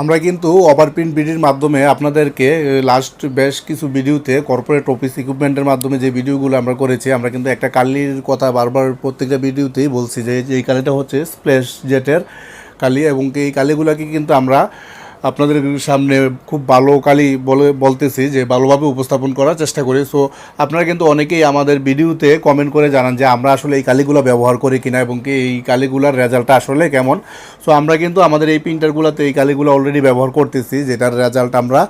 আমরা কিন্তু ওভারপ্রিন্ট বিডির মাধ্যমে আপনাদেরকে লাস্ট বেশ কিছু ভিডিওতে কর্পোরেট অফিস ইকুইপমেন্টের মাধ্যমে যে ভিডিওগুলো আমরা করেছি, আমরা কিন্তু একটা কালির কথা বারবার প্রত্যেকটা ভিডিওতেই বলছি যে এই কালিটা হচ্ছে স্প্লেশ জেটের কালি এবং এই কালিগুলোকে কিন্তু আমরা আপনাদের সামনে খুব ভালো কালি বলে বলতেছি যে ভালোভাবে উপস্থাপন করার চেষ্টা করি। সো আপনারা কিন্তু অনেকেই আমাদের ভিডিওতে কমেন্ট করে জানান যে আমরা আসলে এই কালিগুলো ব্যবহার করি কিনা এবং কি এই কালিগুলার রেজাল্টটা আসলে কেমন। সো আমরা কিন্তু আমাদের এই প্রিন্টারগুলোতে এই কালিগুলো অলরেডি ব্যবহার করতেছি, যেটার রেজাল্ট আমরা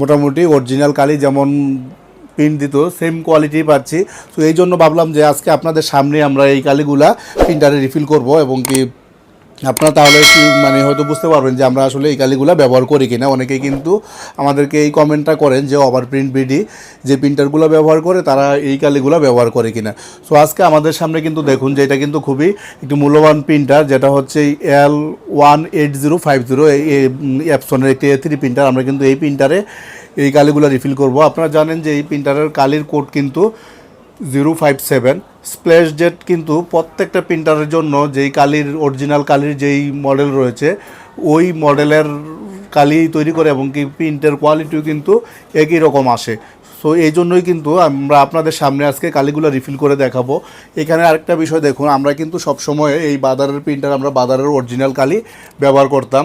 মোটামুটি অরিজিনাল কালি যেমন প্রিন্ট দিত সেম কোয়ালিটি পাচ্ছি। তো এই জন্য ভাবলাম যে আজকে আপনাদের সামনে আমরা এই কালিগুলা প্রিন্টারে রিফিল করব এবং কি আপনারা তাহলে মানে হয়তো বুঝতে পারবেন যে আমরা আসলে এই কালিগুলো ব্যবহার করি কিনা। অনেকেই কিন্তু আমাদেরকে এই কমেন্টটা করেন যে ওভার প্রিন্ট বিডি যে প্রিন্টারগুলো ব্যবহার করে তারা এই কালিগুলো ব্যবহার করে কিনা। সো আজকে আমাদের সামনে কিন্তু দেখুন যে এটা কিন্তু খুবই একটি মূল্যবান প্রিন্টার যেটা হচ্ছে L one eight zero five zero এই অ্যাপসনের একটি এ থ্রি প্রিন্টার আমরা কিন্তু এই প্রিন্টারে এই কালিগুলো রিফিল করব। আপনারা জানেন যে এই প্রিন্টারের কালির কোড কিন্তু zero five seven splash jet কিন্তু প্রত্যেকটা প্রিন্টারের জন্য যেই কালির অরিজিনাল কালির যেই মডেল রয়েছে, ওই মডেলের কালি তৈরি করে এবং কি প্রিন্টের কোয়ালিটিও কিন্তু একই রকম আসে। সো এই জন্যই কিন্তু আমরা আপনাদের সামনে আজকে কালিগুলো রিফিল করে দেখাবো। এখানে আরেকটা বিষয় দেখুন, আমরা কিন্তু সবসময় এই বাজারের প্রিন্টার আমরা বাজারের অরিজিনাল কালি ব্যবহার করতাম।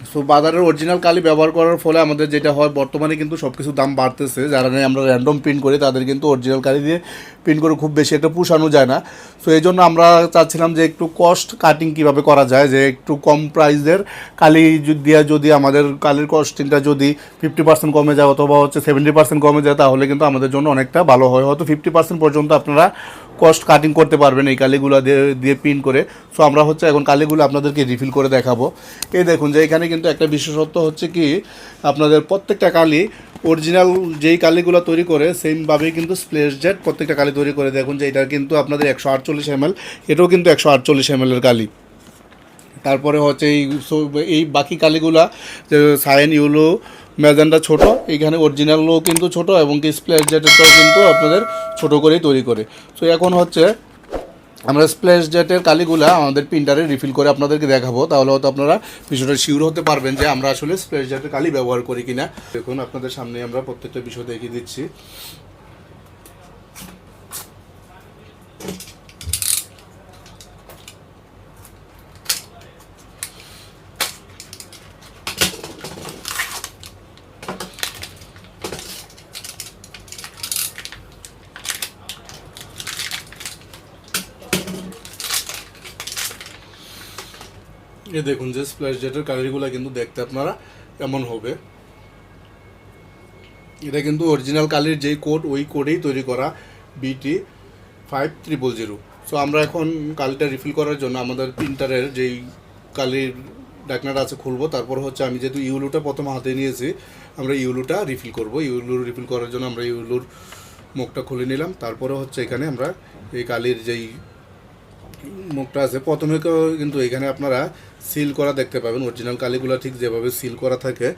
সো বাজারের অরিজিনাল কালি ব্যবহার করার ফলে আমাদের যেটা হয়, বর্তমানে কিন্তু সব কিছু দাম বাড়তেছে। যারা নিয়ে আমরা র্যান্ডম প্রিন্ট করি, তাদের কিন্তু অরিজিনাল কালি দিয়ে প্রিন্ট করে খুব বেশি একটা পুষানো যায় না। সো এই জন্য আমরা চাচ্ছিলাম যে একটু কস্ট কাটিং কীভাবে করা যায়, যে একটু কম প্রাইসের কালি দিয়ে যদি আমাদের কালির কস্টিংটা যদি ফিফটি পার্সেন্ট কমে যায় অথবা হচ্ছে সেভেন্টি পার্সেন্ট কমে যায়, তাহলে কিন্তু আমাদের জন্য অনেকটা ভালো হয়। হয়তো ফিফটি পার্সেন্ট পর্যন্ত আপনারা কস্ট কাটিং করতে পারবেন এই কালিগুলো দিয়ে দিয়ে প্রিন্ট করে। সো আমরা হচ্ছে এখন কালিগুলো আপনাদেরকে রিফিল করে দেখাবো। এই দেখুন যে এখানে কিন্তু একটা বিশেষত্ব হচ্ছে কি, আপনাদের প্রত্যেকটা কালি অরিজিনাল যেই কালিগুলো তৈরি করে সেমভাবেই কিন্তু স্প্লেস জেট প্রত্যেকটা কালি তৈরি করে। দেখুন যে এটা কিন্তু আপনাদের একশো আটচল্লিশ এম এটাও কিন্তু একশো আটচল্লিশ এম এর কালি। তারপরে হচ্ছে এই এই বাকি কালিগুলা সায়েন ইউলো ম্যাজেন্ডা ছোট এইখানে অরিজিনালও কিন্তু ছোট এবং কি স্প্ল্যাশ জেটেরটাও কিন্তু আপনাদের ছোট করেই তৈরি করে। তো এখন হচ্ছে আমরা স্প্ল্যাশ জেটের কালিগুলা আমাদের প্রিন্টারে রিফিল করে আপনাদেরকে দেখাবো। তাহলে হয়তো আপনারা বিষয়টা শিওর হতে পারবেন যে আমরা আসলে স্প্ল্যাশ জেটের কালি ব্যবহার করি কিনা। দেখুন, আপনাদের সামনে আমরা প্রত্যেকটা বিষয় দেখিয়ে দিচ্ছি। এ দেখুন, যে স্প্ল্যাশ জেটের কালিগুলো কিন্তু দেখতে আপনারা এমন হবে। এটা কিন্তু অরিজিনাল কালির যেই কোড ওই কোডেই তৈরি করা বিটি ফাইভ ট্রিপল জিরো সো আমরা এখন কালিটা রিফিল করার জন্য আমাদের প্রিন্টারের যেই কালির ডাকনাটা আছে খুলবো, তারপর হচ্ছে আমি যেহেতু ইউলুটা প্রথম হাতে নিয়েছি, আমরা ইউলুটা রিফিল করব। ইউলু রিফিল করার জন্য আমরা ইউলুর মুখটা খুলে নিলাম। তারপরে হচ্ছে এখানে আমরা এই কালির যেই মুখটা আছে, প্রথমে কিন্তু এখানে আপনারা সিল করা দেখতে পাবেন। অরিজিনাল কালিগুলো ঠিক যেভাবে সিল করা থাকে,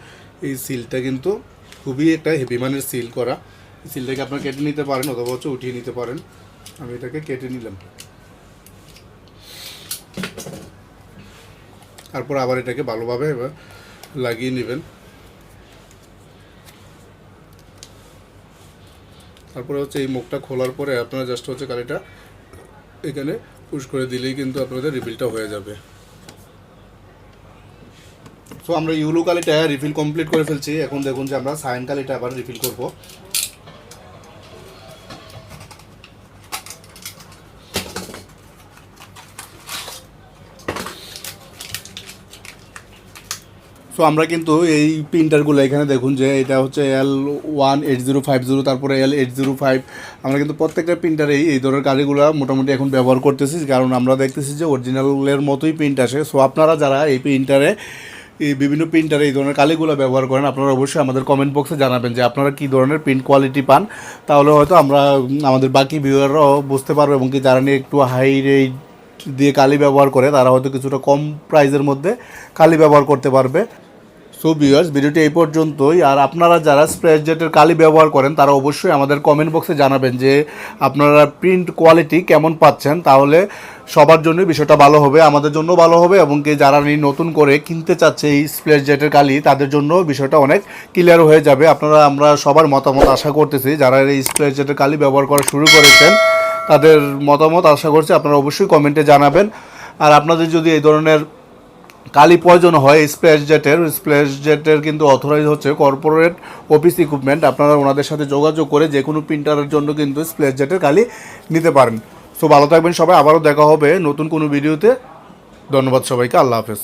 এই সিলটা কিন্তু খুবই একটা হেভি মানের সিল করা। সিলটাকে আপনারা কেটে নিতে পারেন অথবা হচ্ছে উঠিয়ে নিতে পারেন। আমি এটাকে কেটে নিলাম। তারপর আবার এটাকে ভালোভাবে এবার লাগিয়ে নেবেন। তারপরে হচ্ছে এই মুখটা খোলার পরে আপনারা জাস্ট হচ্ছে কালিটা এখানে পুশ করে দিলেই কিন্তু আপনাদের রিফিলটা হয়ে যাবে। সো আমরা ইউলো কালিটা রিফিল কমপ্লিট করে ফেলছি। এখন দেখুন যে আমরা সাইন কালিটা আবার রিফিল করব। সো আমরা কিন্তু এই প্রিন্টারগুলো এখানে দেখুন যে এটা হচ্ছে L one eight zero five zero তারপরে এল এইট জিরো ফাইভ আমরা কিন্তু প্রত্যেকটা প্রিন্টারেই এই ধরনের কালিগুলো মোটামুটি এখন ব্যবহার করতেছি, কারণ আমরা দেখতেছি যে অরিজিনালের মতোই প্রিন্ট আসে। সো আপনারা যারা এই প্রিন্টারে বিভিন্ন প্রিন্টারে এই ধরনের কালিগুলো ব্যবহার করেন, আপনারা অবশ্যই আমাদের কমেন্ট বক্সে জানাবেন যে আপনারা কী ধরনের প্রিন্ট কোয়ালিটি পান। তাহলে হয়তো আমরা আমাদের বাকি ভিউয়াররাও বুঝতে পারব এবং কি যারা নিয়ে একটু হাই রেট দিয়ে কালি ব্যবহার করে, তারা হয়তো কিছুটা কম প্রাইজের মধ্যে কালি ব্যবহার করতে পারবে। সো ভিউয়ার্স ভিডিওটি এই পর্যন্তই। আর আপনারা যারা স্প্রেস জেটের কালি ব্যবহার করেন, তারা অবশ্যই আমাদের কমেন্ট বক্সে জানাবেন যে আপনারা প্রিন্ট কোয়ালিটি কেমন পাচ্ছেন, তাহলে সবার জন্য বিষয়টা ভালো হবে, আমাদের জন্য ভালো হবে, এবং কি যারা নতুন করে কিনতে চাচ্ছে এই স্প্লেশ জেটের কালি, তাদের জন্য বিষয়টা অনেক ক্লিয়ার হয়ে যাবে। আপনারা, আমরা সবার মতামত আশা করতেছি, যারা এই স্প্লেশ জেটের কালি ব্যবহার করা শুরু করেছেন, তাদের মতামত আশা করছি আপনারা অবশ্যই কমেন্টে জানাবেন। আর আপনাদের যদি এই ধরনের কালি প্রয়োজন হয় স্প্ল্যাশ জেটের স্প্ল্যাশ জেটের কিন্তু অথরাইজ হচ্ছে কর্পোরেট অফিস ইকুইপমেন্ট আপনারা ওনাদের সাথে যোগাযোগ করে যে কোনো প্রিন্টারের জন্য কিন্তু স্প্ল্যাশ জেটের কালি নিতে পারেন। সো ভালো থাকবেন সবাই। আবারও দেখা হবে নতুন কোনো ভিডিওতে ধন্যবাদ সবাইকে। আল্লাহ হাফেজ।